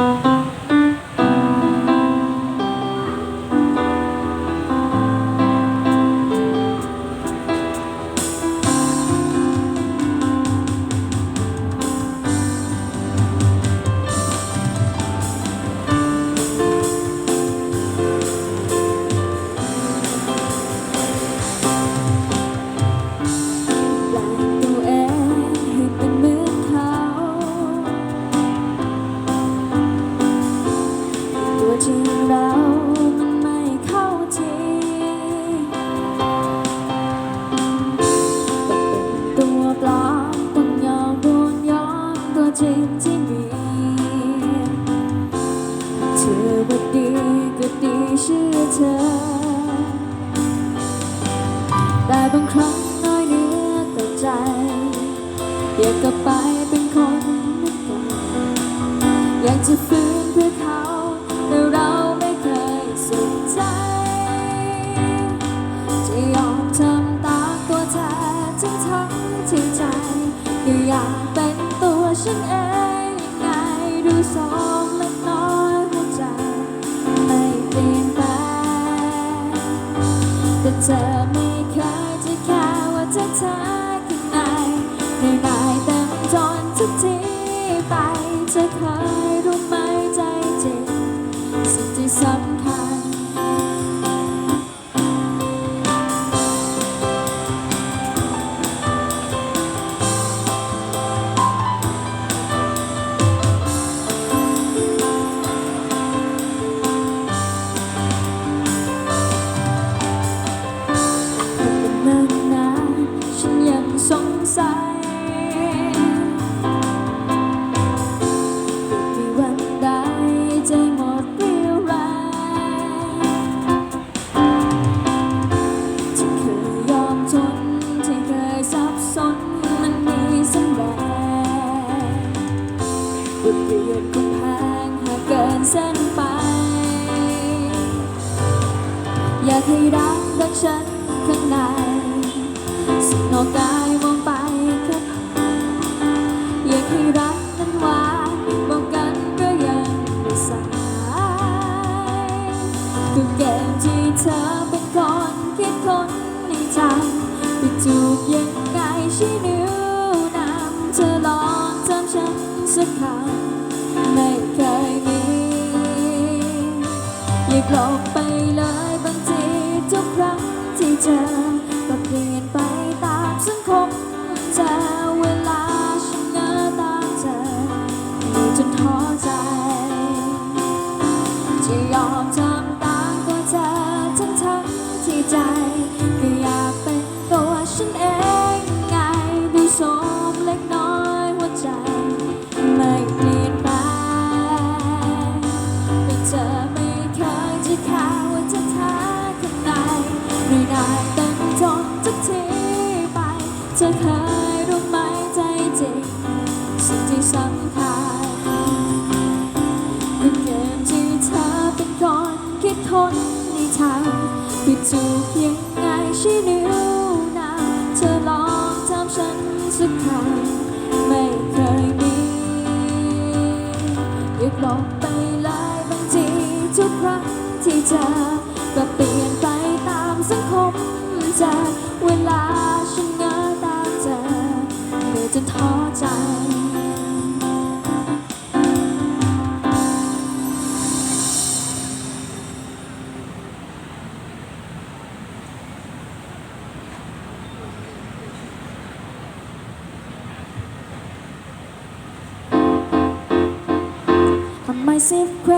แป ว่าดีก็ดีเชื่อเธอ แต่บางครั้งน้อยเนื้อต่อใจ อยากกลับไปเป็นคนเมื่ก่อนอยากจะฟื้นเพื่อเขาแต่เราไม่เคยสนใจ จะยอมทำตามตัวเธอทั้งทั้งที่ใจก็อยากเป็นตัวฉันเอง เรียนคงแพงหากเกินเส้นไป อยากให้รักรักฉันข้างในสิ่งนอกกายมองไปแค่อยากให้รักนั้นหวานบอกกันก็ยังไม่สายก็เกมที่เธอเป็นคนคิดคนให้จไปจูบยังไงชี้นิ้วนำเธอลองทำฉันสักคำไม่เคยมีอยากหลบไปเลยบางทีทุกครั้งที่เจอก็เปลี่ยนไป ธอเคยรู้ไหมใจจริงสิ่งที่สำคัญคือเกมที่เธอเป็นคนคิดคนในทางผิดถูกยังไงชี้นิ้วนำเธอลองทำฉันสักครั้งไม่เคยมีอยากหลบ massive crash.